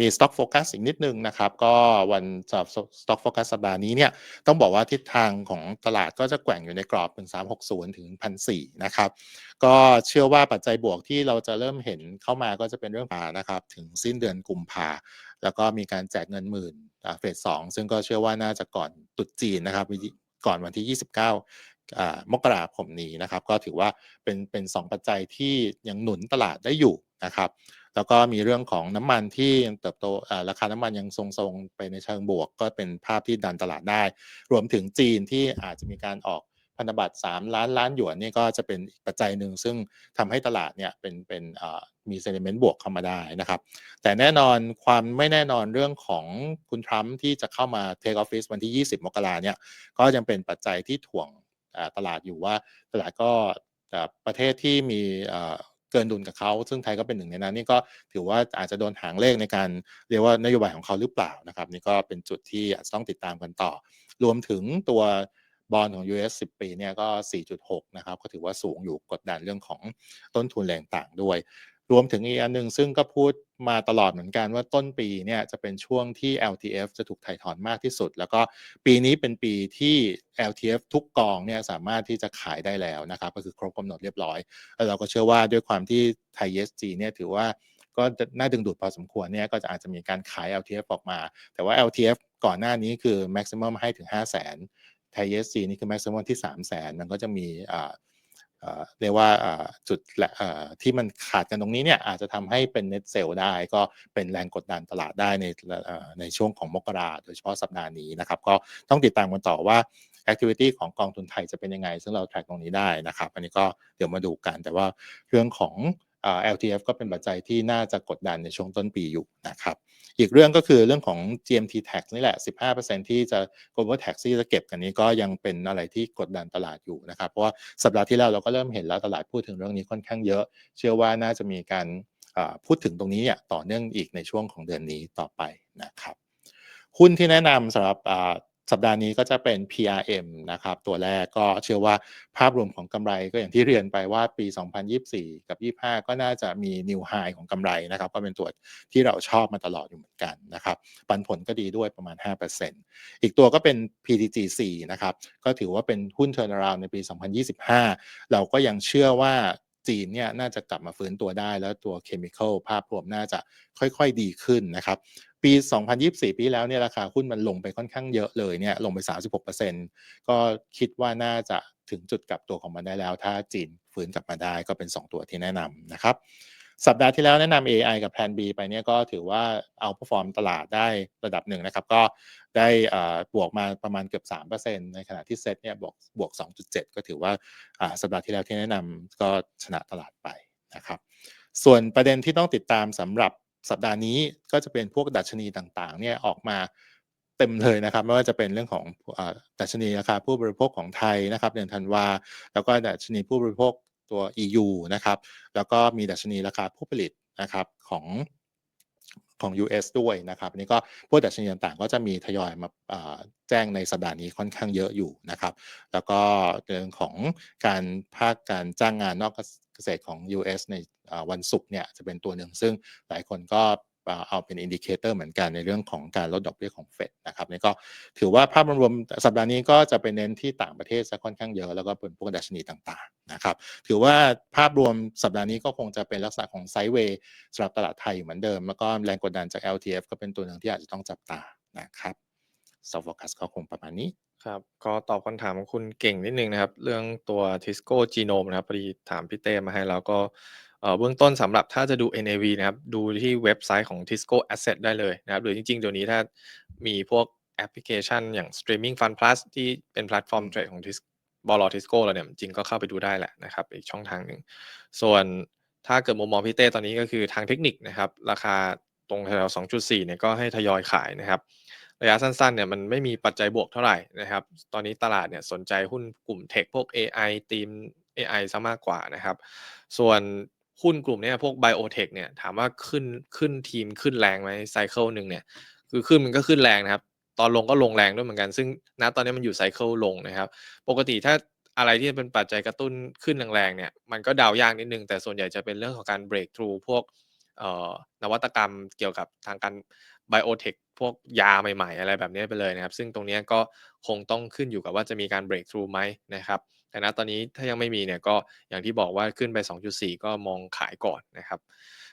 มี Stock Focus อีกนิดนึงนะครับ ก็วันสำหรับ Stock Focus สัปดาห์นี้เนี่ยต้องบอกว่าทิศทางของตลาดก็จะแกว่งอยู่ในกรอบ 1360 ถึง 1,400 นะครับ ก็เชื่อว่าปัจจัยบวกที่เราจะเริ่มเห็นเข้ามาก็จะเป็นเรื่องานะครับ ถึงสิ้นเดือนกุมภาแล้วก็มีการแจกเงินหมื่นเฟสสองซึ่งก็เชื่อว่าน่าจะก่อนตุดจีนนะครับก่อนวันที่ 29 มกราคมนี้นะครับ ก็ถือว่าเป็นเป็นสองปัจจัยที่ยังหนุนตลาดได้อยู่นะครับ แล้วก็มีเรื่องของน้ำมันที่เติบโตราคาน้ำมันยังทรงๆไปในเชิงบวก ก็เป็นภาพที่ดันตลาดได้ รวมถึงจีนที่อาจจะมีการออกพันธบัตร3ล้านล้านหยวนนี่ก็จะเป็นปัจจัยหนึ่งซึ่งทำให้ตลาดเนี่ยเป็นเป็นมีเซนิเมนต์บวกเข้ามาได้นะครับ แต่แน่นอนความไม่แน่นอนเรื่องของคุณทรัมป์ที่จะเข้ามาเทคออฟฟิศวันที่ 20 มกราเนี่ยก็ยังเป็นปัจจัยที่ถ่วง ตลาดอยู่ว่าตลาดก็ประเทศที่มีเกินดุลกับเขา ซึ่งไทยก็เป็นหนึ่งในนั้นนี่ก็ถือว่าอาจจะโดนหางเลขในการเรียกว่านโยบายของเขาหรือเปล่านะครับ นี่ก็เป็นจุดที่ต้องติดตามกันต่อ รวมถึงตัวบอลของ US 10 ปีเนี่ยก็ 4.6 นะครับ ก็ถือว่าสูงอยู่กดดันเรื่องของต้นทุนแรงต่างด้วย รวมถึงอีกอันหนึ่งซึ่งก็พูดมาตลอดเหมือนกันว่าต้นปีเนี่ยจะเป็นช่วงที่ LTF จะถูกถ่ายถอนมากที่สุด แล้วก็ปีนี้เป็นปีที่ LTF ทุกกองเนี่ยสามารถที่จะขายได้แล้วนะครับก็คือครบกำหนดเรียบร้อยแล้วเราก็เชื่อว่าด้วยความที่ไทย ESG เนี่ยถือว่าก็น่าดึงดูดพอสมควรเนี่ยก็จะอาจจะมีการขาย LTF ออกมา แต่ว่า LTF ก่อนหน้านี้คือ maximum ให้ถึง 5 0 0 0 0 0ไทย ESG นี่คือ maximum ที่ 3 0 0 0 0 0มันก็จะมี เรียกว่าจุดที่มันขาดกันตรงนี้เนี่ยอาจจะทำให้เป็น net sale ได้ ก็เป็นแรงกดดันตลาดได้ในในช่วงของมกราโดยเฉพาะสัปดาห์นี้นะครับ ก็ต้องติดตามกันต่อว่า activity ของกองทุนไทยจะเป็นยังไง ซึ่งเรา track ตรงนี้ได้นะครับ อันนี้ก็เดี๋ยวมาดูกันแต่ว่าเรื่องของ LTF ก็เป็นปัจจัยที่น่าจะกดดันในช่วงต้นปีอยู่นะครับ อีกเรื่องก็คือเรื่องของ GMT tax นี่แหละ 15%ที่จะ global tax ที่จะเก็บกันนี้ก็ยังเป็นอะไรที่กดดันตลาดอยู่นะครับ เพราะว่าสัปดาห์ที่แล้วเราก็เริ่มเห็นแล้วตลาดพูดถึงเรื่องนี้ค่อนข้างเยอะ เชื่อว่าน่าจะมีการพูดถึงตรงนี้ต่อเนื่องอีกในช่วงของเดือนนี้ต่อไปนะครับหุ้นที่แนะนำสำหรับ สัปดาห์นี้ก็จะเป็น PRM นะครับ ตัวแรกก็เชื่อว่าภาพรวมของกำไรก็อย่างที่เรียนไปว่าปี 2024 กับ 25 ก็น่าจะมี New High ของกำไรนะครับ ก็เป็นตัวที่เราชอบมาตลอดอยู่เหมือนกันนะครับ ปันผลก็ดีด้วยประมาณ 5%อีกตัวก็เป็น PTG4 นะครับ ก็ถือว่าเป็นหุ้น Turnaround ในปี 2025 เราก็ยังเชื่อว่าจีนเนี่ยน่าจะกลับมาฟื้นตัวได้แล้วตัวเคมีคอลภาพรวมน่าจะค่อยๆดีขึ้นนะครับ ปี 2024 ปีแล้วเนี่ยราคาหุ้นมันลงไปค่อนข้างเยอะเลยเนี่ยลงไป 36%ก็คิดว่าน่าจะถึงจุดกลับตัวของมันได้แล้ว ถ้าจีนฟื้นกลับมาได้ก็เป็น 2 ตัวที่แนะนำนะครับ สัปดาห์ที่แล้วแนะนำ AI กับ Plan B ไปเนี่ยก็ถือว่าเอาพอฟอร์มตลาดได้ระดับหนึ่งนะครับ ก็ได้บวกมาประมาณเกือบ 3%ในขณะที่เซ็ตเนี่ยบวกบวก 2.7 ก็ถือว่าสัปดาห์ที่แล้วที่แนะนำก็ชนะตลาดไปนะครับส่วนประเด็นที่ต้องติดตามสำหรับ สัปดาห์นี้ก็จะเป็นพวกดัชนีต่างๆเนี่ยออกมาเต็มเลยนะครับไม่ว่าจะเป็นเรื่องของดัชนีราคาผู้บริโภคของไทยนะครับเดือนธันวาแล้วก็ดัชนีผู้บริโภคตัว EU นะครับแล้วก็มีดัชนีราคาผู้ผลิตนะครับของ ของ US ด้วยนะครับนี่ก็พวกดัชนีต่างๆ ก็จะมีทยอยมาแจ้งในสัปดาห์นี้ค่อนข้างเยอะอยู่นะครับ แล้วก็เรื่องของการภาคการจ้างงานนอกเกษตรของ US ในวันศุกร์เนี่ยจะเป็นตัวหนึ่งซึ่งหลายคนก็ เอาเป็นอินดิเคเตอร์เหมือนกันในเรื่องของการลดดอกเบี้ยของเฟดนะครับนี่ก็ถือว่าภาพรวมสัปดาห์นี้ก็จะเป็นเน้นที่ต่างประเทศซะค่อนข้างเยอะ แล้วก็เป็นพวกดัชนีต่างๆนะครับถือว่าภาพรวมสัปดาห์นี้ก็คงจะเป็นลักษณะของไซด์เวย์สำหรับตลาดไทยเหมือนเดิม แล้วก็แรงกดดันจาก LTF ก็เป็นตัวหนึ่งที่อาจจะต้องจับตานะครับซอฟต์โฟกัสก็คงประมาณนี้ ครับ ก็ตอบคำถามของคุณเก่งนิดนึงนะครับ เรื่องตัว Tisco Genome นะครับ พอดีถามพี่เต้มาให้แล้วก็เบื้องต้นสำหรับถ้าจะดู NAV นะครับ ดูที่เว็บไซต์ของ Tisco Asset ได้เลยนะครับ หรือจริงๆ เดี๋ยวนี้ถ้ามีพวกแอปพลิเคชันอย่าง Streaming Fund Plus ที่เป็นแพลตฟอร์มเทรดของ Tis บอลทิสโก้เราเนี่ย จริงก็เข้าไปดูได้แหละนะครับ อีกช่องทางหนึ่ง ส่วนถ้าเกิดมุมมองพี่เต้ตอนนี้ก็คือทางเทคนิคนะครับ ราคาตรงแถว2.4เนี่ยก็ให้ทยอยขายนะครับ ระยะสั้นๆเนี่ยมันไม่มีปัจจัยบวกเท่าไหร่นะครับ ตอนนี้ตลาดเนี่ยสนใจหุ้นกลุ่มเทคพวก AI ทีม AI ซะมากกว่านะครับ ส่วนหุ้นกลุ่มนี้พวกไบโอเทคเนี่ยถามว่าขึ้นขึ้นทีมขึ้นแรงไหมไซเคิลหนึ่งเนี่ยคือขึ้นมันก็ขึ้นแรงนะครับ ตอนลงก็ลงแรงด้วยเหมือนกัน ซึ่งณตอนนี้มันอยู่ไซเคิลลงนะครับ ปกติถ้าอะไรที่เป็นปัจจัยกระตุ้นขึ้นแรงๆเนี่ยมันก็ดาวยากนิดนึง แต่ส่วนใหญ่จะเป็นเรื่องของการเบรกทรูพวกนวัตกรรมเกี่ยวกับทางการ Biotech พวกยาใหม่ๆ อะไรแบบนี้ไปเลยนะครับ ซึ่งตรงนี้ก็คงต้องขึ้นอยู่กับว่าจะมีการ break through ไหมนะครับแต่ณตอนนี้ถ้ายังไม่มีเนี่ยก็อย่างที่บอกว่าขึ้นไป 2.4 ก็มองขายก่อนนะครับ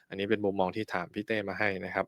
อันนี้เป็นมุมมองที่ถามพี่เต้มาให้นะครับ